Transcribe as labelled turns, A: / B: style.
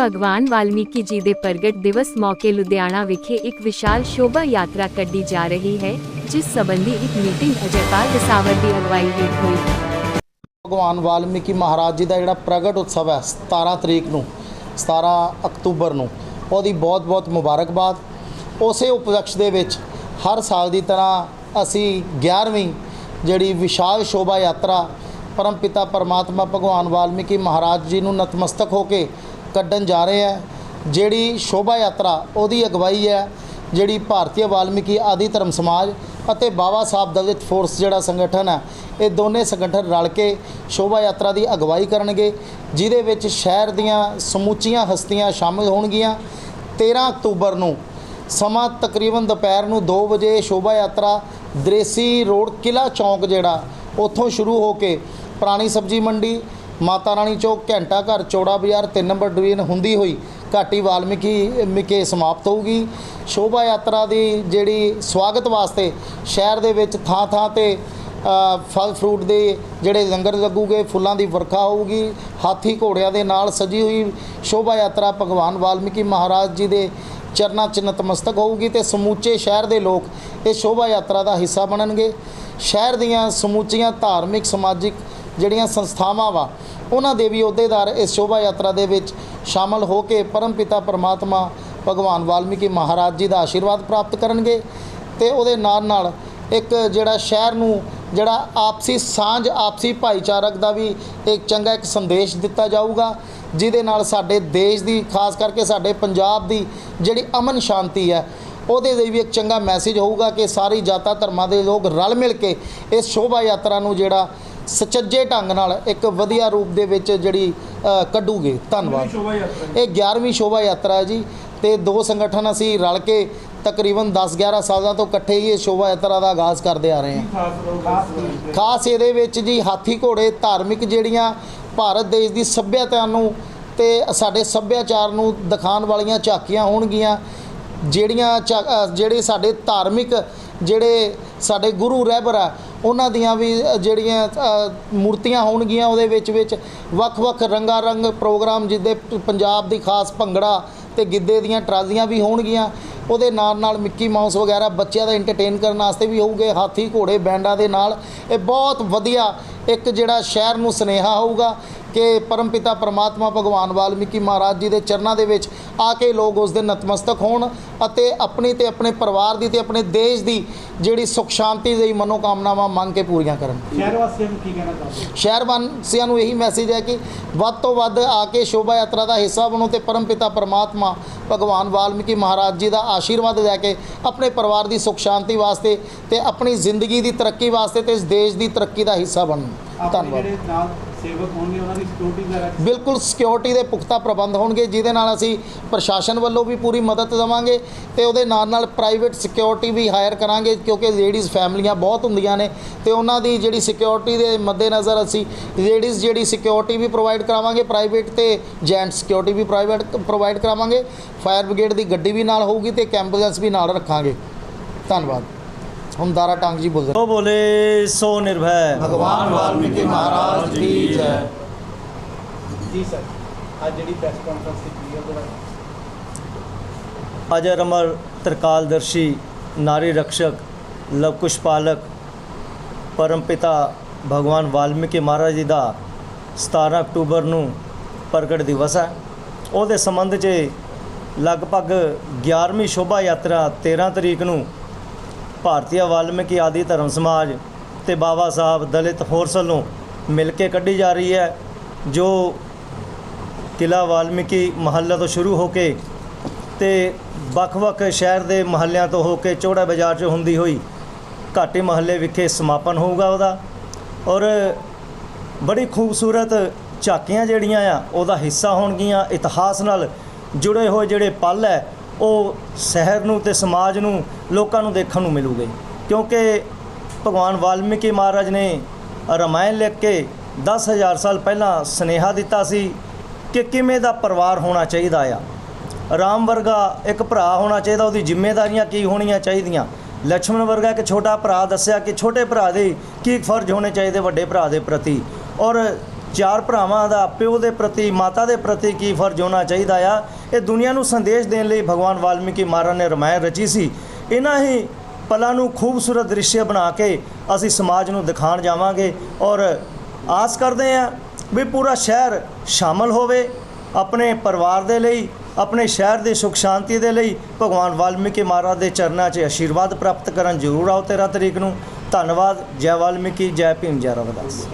A: ਭਗਵਾਨ ਵਾਲਮੀਕੀ ਜੀ ਦੇ ਪ੍ਰਗਟ ਦਿਵਸ ਮੌਕੇ ਲੁਧਿਆਣਾ ਵਿਖੇ ਇੱਕ ਵਿਸ਼ਾਲ ਸ਼ੋਭਾ ਯਾਤਰਾ ਕੱਢੀ ਜਾ ਰਹੀ ਹੈ, ਜਿਸ ਸੰਬੰਧੀ ਇੱਕ ਮੀਟਿੰਗ ਅਜੈਪਾਲ ਦਸਾਵਰ ਦੀ ਅਗਵਾਈ ਹੇਠ ਹੋਈ।
B: ਭਗਵਾਨ ਵਾਲਮੀਕੀ ਮਹਾਰਾਜ ਜੀ ਦਾ ਜਿਹੜਾ ਪ੍ਰਗਟ ਉਤਸਵ ਹੈ 17 ਤਰੀਕ ਨੂੰ 17 ਅਕਤੂਬਰ ਨੂੰ, ਉਹਦੀ ਬਹੁਤ-ਬਹੁਤ ਮੁਬਾਰਕਬਾਦ। ਉਸੇ ਉਪਲਕਸ਼ ਦੇ ਵਿੱਚ ਹਰ ਸਾਲ ਦੀ ਤਰ੍ਹਾਂ ਅਸੀਂ 11ਵੀਂ ਜਿਹੜੀ ਵਿਸ਼ਾਲ ਸ਼ੋਭਾ ਯਾਤਰਾ ਪਰਮ ਪਿਤਾ ਪਰਮਾਤਮਾ ਭਗਵਾਨ ਵਾਲਮੀਕੀ ਮਹਾਰਾਜ ਜੀ ਨੂੰ ਨਤਮਸਤਕ ਹੋ ਕੇ ਕੱਢਣ ਜਾ ਰਹੇ ਹੈ। ਜਿਹੜੀ ਸ਼ੋਭਾ ਯਾਤਰਾ, ਉਹਦੀ ਅਗਵਾਈ ਹੈ। ਜਿਹੜੀ ਭਾਰਤੀ ਵਾਲਮੀਕੀ ਆਦਿ ਧਰਮ ਸਮਾਜ ਅਤੇ ਬਾਬਾ ਸਾਹਿਬ ਦਲਿਤ ਫੋਰਸ ਜਿਹੜਾ ਸੰਗਠਨ ਹੈ, ਇਹ ਦੋਨੇ ਸੰਗਠਨ ਰਲ ਕੇ ਸ਼ੋਭਾ ਯਾਤਰਾ ਦੀ ਅਗਵਾਈ ਕਰਨਗੇ, ਜਿਹਦੇ ਵਿੱਚ ਸ਼ਹਿਰ ਦੀਆਂ ਸਮੁੱਚੀਆਂ ਹਸਤੀਆਂ ਸ਼ਾਮਿਲ ਹੋਣਗੀਆਂ। 13 ਅਕਤੂਬਰ ਨੂੰ ਸਮਾਂ ਤਕਰੀਬਨ ਦੁਪਹਿਰ ਨੂੰ 2 ਵਜੇ ਸ਼ੋਭਾ ਯਾਤਰਾ ਦ੍ਰੇਸੀ ਰੋਡ ਕਿਲਾ ਚੌਂਕ ਜਿਹੜਾ, ਉੱਥੋਂ ਸ਼ੁਰੂ ਹੋ ਕੇ ਪੁਰਾਣੀ ਸਬਜ਼ੀ ਮੰਡੀ ਮਾਤਾ ਰਾਣੀ ਚੌਕ ਘੰਟਾ ਘਰ ਚੌੜਾ ਬਾਜ਼ਾਰ 3 ਨੰਬਰ ਡਿਵੀਜ਼ਨ ਹੁੰਦੀ ਹੋਈ ਘਾਟੀ ਵਾਲਮੀਕੀ ਮਿਕੇ ਸਮਾਪਤ ਹੋਊਗੀ। ਸ਼ੋਭਾ ਯਾਤਰਾ ਦੀ ਜਿਹੜੀ ਸਵਾਗਤ ਵਾਸਤੇ ਸ਼ਹਿਰ ਦੇ ਵਿੱਚ ਥਾਂ ਥਾਂ ਤੇ ਫਲ ਫਰੂਟ ਦੇ ਜਿਹੜੇ ਲੰਗਰ ਲੱਗੂਗੇ, ਫੁੱਲਾਂ ਦੀ ਵਰਖਾ ਹੋਊਗੀ, ਹਾਥੀ ਘੋੜਿਆਂ ਦੇ ਨਾਲ ਸਜੀ ਹੋਈ ਸ਼ੋਭਾ ਯਾਤਰਾ ਭਗਵਾਨ ਵਾਲਮੀਕੀ ਮਹਾਰਾਜ ਜੀ ਦੇ ਚਰਨਾਂ 'ਚ ਨਤਮਸਤਕ ਹੋਊਗੀ ਤੇ ਸਮੁੱਚੇ ਸ਼ਹਿਰ ਦੇ ਲੋਕ ਇਹ ਸ਼ੋਭਾ ਯਾਤਰਾ ਦਾ ਹਿੱਸਾ ਬਣਨਗੇ। ਸ਼ਹਿਰ ਦੀਆਂ ਸਮੁੱਚੀਆਂ ਧਾਰਮਿਕ, ਸਮਾਜਿਕ ਜਿਹੜੀਆਂ ਸੰਸਥਾਵਾਂ ਵਾ ਉਹਨਾਂ ਦੇ ਵੀ ਅਹੁਦੇਦਾਰ ਇਸ ਸ਼ੋਭਾ ਯਾਤਰਾ ਦੇ ਵਿੱਚ ਸ਼ਾਮਲ ਹੋ ਕੇ ਪਰਮ ਪਿਤਾ ਪਰਮਾਤਮਾ ਭਗਵਾਨ ਵਾਲਮੀਕੀ ਮਹਾਰਾਜ ਜੀ ਦਾ ਆਸ਼ੀਰਵਾਦ ਪ੍ਰਾਪਤ ਕਰਨਗੇ ਤੇ ਉਹਦੇ ਨਾਲ ਨਾਲ ਇੱਕ ਜਿਹੜਾ ਸ਼ਹਿਰ ਨੂੰ ਜਿਹੜਾ ਆਪਸੀ ਸਾਂਝ, ਆਪਸੀ ਭਾਈਚਾਰਕ ਦਾ ਵੀ ਇੱਕ ਚੰਗਾ ਇੱਕ ਸੰਦੇਸ਼ ਦਿੱਤਾ ਜਾਊਗਾ, ਜਿਹਦੇ ਨਾਲ ਸਾਡੇ ਦੇਸ਼ ਦੀ, ਖਾਸ ਕਰਕੇ ਸਾਡੇ ਪੰਜਾਬ ਦੀ ਜਿਹੜੀ ਅਮਨ ਸ਼ਾਂਤੀ ਹੈ, ਉਹਦੇ ਲਈ ਵੀ ਇੱਕ ਚੰਗਾ ਮੈਸੇਜ ਹੋਊਗਾ ਕਿ ਸਾਰੀ ਜਾਤਾਂ ਧਰਮਾਂ ਦੇ ਲੋਕ ਰਲ ਮਿਲ ਕੇ ਇਸ ਸ਼ੋਭਾ ਯਾਤਰਾ ਨੂੰ ਜਿਹੜਾ ਸੁਚੱਜੇ ਢੰਗ ਨਾਲ ਇੱਕ ਵਧੀਆ ਰੂਪ ਦੇ ਵਿੱਚ ਜਿਹੜੀ ਕੱਢੂਗੇ। ਧੰਨਵਾਦ। ਇਹ 11ਵੀਂ ਸ਼ੋਭਾ ਯਾਤਰਾ ਹੈ ਜੀ। ਤੇ ਦੋ ਸੰਗਠਨ ਅਸੀਂ ਰਲ ਕੇ ਤਕਰੀਬਨ 10-11 ਸਾਲਾਂ ਤੋਂ ਇਕੱਠੇ ਹੀ ਇਹ ਸ਼ੋਭਾ ਯਾਤਰਾ ਦਾ ਆਗਾਜ਼ ਕਰਦੇ ਆ ਰਹੇ ਹਾਂ।
C: ਖਾਸ
B: ਇਹਦੇ ਵਿੱਚ ਜੀ ਹਾਥੀ ਘੋੜੇ ਧਾਰਮਿਕ ਜਿਹੜੀਆਂ ਭਾਰਤ ਦੇਸ਼ ਦੀ ਸੱਭਿਅਤਾ ਨੂੰ ਤੇ ਸਾਡੇ ਸੱਭਿਆਚਾਰ ਨੂੰ ਦਿਖਾਉਣ ਵਾਲੀਆਂ ਝਾਕੀਆਂ ਹੋਣਗੀਆਂ ਜਿਹੜੀਆਂ ਜਿਹੜੇ ਸਾਡੇ ਧਾਰਮਿਕ ਜਿਹੜੇ ਸਾਡੇ ਗੁਰੂ ਰਹਿਬਰ ਆ, ਉਹਨਾਂ ਦੀਆਂ ਵੀ ਜਿਹੜੀਆਂ ਮੂਰਤੀਆਂ ਹੋਣਗੀਆਂ ਉਹਦੇ ਵਿੱਚ ਵਿੱਚ ਵੱਖ-ਵੱਖ ਰੰਗਾ ਰੰਗ ਪ੍ਰੋਗਰਾਮ ਜਿੱਦੇ ਪੰਜਾਬ ਦੀ ਖਾਸ ਭੰਗੜਾ ਤੇ ਗਿੱਧੇ ਦੀਆਂ ਟਰਾਲੀਆਂ ਵੀ ਹੋਣਗੀਆਂ। ਉਹਦੇ ਨਾਲ ਨਾਲ ਮਿੱਕੀ ਮਾਊਸ ਵਗੈਰਾ ਬੱਚਿਆਂ ਦਾ ਐਂਟਰਟੇਨ ਕਰਨ ਵਾਸਤੇ ਵੀ ਹੋਊਗੇ, ਹਾਥੀ ਘੋੜੇ, ਬੈਂਡਾਂ ਦੇ ਨਾਲ। ਇਹ ਬਹੁਤ ਵਧੀਆ ਇੱਕ ਜਿਹੜਾ ਸ਼ਹਿਰ ਨੂੰ ਸੁਨੇਹਾ ਹੋਊਗਾ ਕਿ ਪਰਮਪਿਤਾ ਪਰਮਾਤਮਾ ਭਗਵਾਨ ਵਾਲਮੀਕੀ ਮਹਾਰਾਜ ਜੀ ਦੇ ਚਰਨਾਂ ਦੇ ਵਿੱਚ ਆ ਕੇ ਲੋਕ ਉਸ ਦੇ ਨਤਮਸਤਕ ਹੋਣ ਅਤੇ ਆਪਣੀ ਤੇ ਆਪਣੇ ਪਰਿਵਾਰ ਦੀ ਤੇ ਆਪਣੇ ਦੇਸ਼ ਦੀ ਜਿਹੜੀ ਸੁਖ ਸ਼ਾਂਤੀ ਦੀ ਮਨੋਕਾਮਨਾਵਾਂ ਮੰਗ ਕੇ ਪੂਰੀਆਂ ਕਰਨ
C: ਸ਼ਹਿਰ ਵਾਸੀਆਂ ਨੂੰ ਕੀ ਕਹਿਣਾ ਚਾਹੁੰਦੇ?
B: ਸ਼ਹਿਰ ਵਾਸੀਆਂ ਨੂੰ ਇਹੀ ਮੈਸੇਜ ਹੈ ਕਿ ਵੱਧ ਤੋਂ ਵੱਧ ਆ ਕੇ ਸ਼ੋਭਾ ਯਾਤਰਾ ਦਾ ਹਿੱਸਾ ਬਣੋ ਤੇ ਪਰਮਪਿਤਾ ਪਰਮਾਤਮਾ ਭਗਵਾਨ ਵਾਲਮੀਕੀ ਮਹਾਰਾਜ ਜੀ ਦਾ ਆਸ਼ੀਰਵਾਦ ਲੈ ਕੇ ਆਪਣੇ ਪਰਿਵਾਰ ਦੀ ਸੁਖ ਸ਼ਾਂਤੀ ਵਾਸਤੇ ਤੇ ਆਪਣੀ ਜ਼ਿੰਦਗੀ ਦੀ ਤਰੱਕੀ ਵਾਸਤੇ ਤੇ ਇਸ ਦੇਸ਼ ਦੀ ਤਰੱਕੀ ਦਾ ਹਿੱਸਾ
C: ਆਪਣੇ
B: ਧੰਨਵਾਦ।
C: ਜਿਹੜੇ ਨਾਲ ਸੇਵਕ ਹੋਣਗੇ ਉਹਨਾਂ ਦੀ ਸਿਕਿਉਰਿਟੀ ਵਗੈਰਾ
B: ਬਿਲਕੁਲ ਸਿਕਿਉਰਿਟੀ ਦੇ ਪੁਖਤਾ ਪ੍ਰਬੰਧ ਹੋਣਗੇ ਜਿਹਦੇ ਨਾਲ ਅਸੀਂ ਪ੍ਰਸ਼ਾਸਨ ਵੱਲੋਂ ਵੀ ਪੂਰੀ ਮਦਦ ਦੇਵਾਂਗੇ ਤੇ ਉਹਦੇ ਨਾਲ ਨਾਲ ਪ੍ਰਾਈਵੇਟ ਸਿਕਿਉਰਿਟੀ ਵੀ ਹਾਇਰ ਕਰਾਂਗੇ ਕਿਉਂਕਿ ਲੇਡੀਜ਼ ਫੈਮਲੀਆਂ ਬਹੁਤ ਹੁੰਦੀਆਂ ਨੇ ਤੇ ਉਹਨਾਂ ਦੀ ਜਿਹੜੀ ਸਿਕਿਉਰਿਟੀ ਦੇ ਮੱਦੇਨਜ਼ਰ ਅਸੀਂ ਲੇਡੀਜ਼ ਜਿਹੜੀ ਸਿਕਿਉਰਿਟੀ ਵੀ ਪ੍ਰੋਵਾਈਡ ਕਰਾਵਾਂਗੇ ਪ੍ਰਾਈਵੇਟ ਤੇ ਜੈਂਟ ਸਿਕਿਉਰਿਟੀ ਵੀ ਪ੍ਰਾਈਵੇਟ ਪ੍ਰੋਵਾਈਡ ਕਰਾਵਾਂਗੇ ਫਾਇਰ ਬ੍ਰਿਗੇਡ ਦੀ ਗੱਡੀ ਵੀ ਨਾਲ ਹੋਊਗੀ ਤੇ ਐਂਬੂਲੈਂਸ ਵੀ ਨਾਲ ਰੱਖਾਂਗੇ। ਧੰਨਵਾਦ। ਹੁਣ ਦਾਰਾ ਟੰਗ ਜੀ ਬੋਲਦੇ
D: ਸੋ ਬੋਲੇ ਸੋ ਨਿਰਭੈ
B: ਭਗਵਾਨ ਵਾਲਮੀਕੀ ਮਹਾਰਾਜ ਕੀ ਜੈ
C: ਜੀ ਸਰ ਅੱਜ ਜਿਹੜੀ ਪ੍ਰੈਸ ਕਾਨਫਰੰਸ ਕੀਤੀ ਹੈ ਉਹਦਾ
D: ਅਜਰ ਅਮਰ ਤਰਕਾਲਦਰਸ਼ੀ ਨਾਰੀ ਰਕਸ਼ਕ ਲਵ ਕੁਸ਼ ਪਾਲਕ ਪਰਮ ਪਿਤਾ ਭਗਵਾਨ ਵਾਲਮੀਕੀ ਮਹਾਰਾਜ ਜੀ ਦਾ 17 ਅਕਤੂਬਰ ਨੂੰ ਪ੍ਰਗਟ ਦਿਵਸ ਹੈ ਉਹਦੇ ਸੰਬੰਧ 'ਚ ਲਗਭਗ 11ਵੀਂ ਸ਼ੋਭਾ ਯਾਤਰਾ 13 ਤਰੀਕ ਨੂੰ ਭਾਰਤੀ ਵਾਲਮੀਕੀ ਆਦਿ ਧਰਮ ਸਮਾਜ ਤੇ ਬਾਬਾ ਸਾਹਿਬ ਦਲਿਤ ਫੋਰਸ ਵੱਲੋਂ ਮਿਲ ਕੇ ਕੱਢੀ ਜਾ ਰਹੀ ਹੈ, ਜੋ ਕਿਲਾ ਵਾਲਮੀਕੀ ਮਹੱਲਾ ਤੋਂ ਸ਼ੁਰੂ ਹੋ ਕੇ ਤੇ ਵੱਖ-ਵੱਖ ਸ਼ਹਿਰ ਦੇ ਮਹੱਲਿਆਂ ਤੋਂ ਹੋ ਕੇ ਚੌੜਾ ਬਾਜ਼ਾਰ 'ਚ ਹੁੰਦੀ ਹੋਈ ਘਾਟੀ ਮਹੱਲੇ ਵਿਖੇ ਸਮਾਪਨ ਹੋਊਗਾ ਉਹਦਾ। ਔਰ ਬੜੀ ਖੂਬਸੂਰਤ ਝਾਕੀਆਂ ਜਿਹੜੀਆਂ ਆ, ਉਹਦਾ ਹਿੱਸਾ ਹੋਣਗੀਆਂ, ਇਤਿਹਾਸ ਨਾਲ ਜੁੜੇ ਹੋਏ ਜਿਹੜੇ ਪਲ ਹੈ ਉਹ ਸ਼ਹਿਰ ਨੂੰ ਤੇ ਸਮਾਜ ਨੂੰ ਲੋਕਾਂ ਨੂੰ ਦੇਖਣ ਨੂੰ ਮਿਲੂਗੇ। ਕਿਉਂਕਿ ਭਗਵਾਨ ਵਾਲਮੀਕੀ ਮਹਾਰਾਜ ਨੇ ਰਮਾਇਣ ਲਿਖ ਕੇ 10000 ਸਾਲ ਪਹਿਲਾਂ ਸਨੇਹਾ ਦਿੱਤਾ ਸੀ ਕਿ ਕਿਵੇਂ ਦਾ ਪਰਿਵਾਰ ਹੋਣਾ ਚਾਹੀਦਾ ਆ। ਰਾਮ ਵਰਗਾ ਇੱਕ ਭਰਾ ਹੋਣਾ ਚਾਹੀਦਾ, ਉਹਦੀ ਜ਼ਿੰਮੇਵਾਰੀਆਂ ਕੀ ਹੋਣੀਆਂ ਚਾਹੀਦੀਆਂ? ਲక్ష్మణ ਵਰਗਾ ਇੱਕ ਛੋਟਾ ਭਰਾ ਦੱਸਿਆ ਕਿ ਛੋਟੇ ਭਰਾ ਦੇ ਕੀ ਫਰਜ਼ ਹੋਣੇ ਚਾਹੀਦੇ ਵੱਡੇ ਭਰਾ ਦੇ ਪ੍ਰਤੀ? ਔਰ ਚਾਰ ਭਰਾਵਾਂ ਦਾ ਪਿਓ ਦੇ ਪ੍ਰਤੀ, ਮਾਤਾ ਦੇ ਪ੍ਰਤੀ ਕੀ ਫਰਜ਼ ਹੋਣਾ ਚਾਹੀਦਾ ਆ? ਇਹ ਦੁਨੀਆ ਨੂੰ ਸੰਦੇਸ਼ ਦੇਣ ਲਈ ਭਗਵਾਨ ਵਾਲਮੀਕੀ ਮਹਾਰਾਜ ਨੇ ਰਮਾਇਣ ਰਚੀ ਸੀ। ਇਹਨਾਂ ਹੀ ਪਲਾਂ ਨੂੰ ਖੂਬਸੂਰਤ ਦ੍ਰਿਸ਼ ਬਣਾ ਕੇ ਅਸੀਂ ਸਮਾਜ ਨੂੰ ਦਿਖਾਉਣ ਜਾਵਾਂਗੇ ਔਰ ਆਸ ਕਰਦੇ ਹਾਂ ਵੀ ਪੂਰਾ ਸ਼ਹਿਰ ਸ਼ਾਮਲ ਹੋਵੇ, ਆਪਣੇ ਪਰਿਵਾਰ ਦੇ ਲਈ, ਆਪਣੇ ਸ਼ਹਿਰ ਦੀ ਸੁਖ ਸ਼ਾਂਤੀ ਦੇ ਲਈ ਭਗਵਾਨ ਵਾਲਮੀਕੀ ਮਹਾਰਾਜ ਦੇ ਚਰਨਾਂ 'ਚ ਆਸ਼ੀਰਵਾਦ ਪ੍ਰਾਪਤ ਕਰਨ ਜ਼ਰੂਰ ਆਓ 13 ਤਰੀਕ ਨੂੰ। ਧੰਨਵਾਦ, ਜੈ ਵਾਲਮੀਕੀ, ਜੈ ਭੀਮ, ਜੈ ਰਵਿਦਾਸ।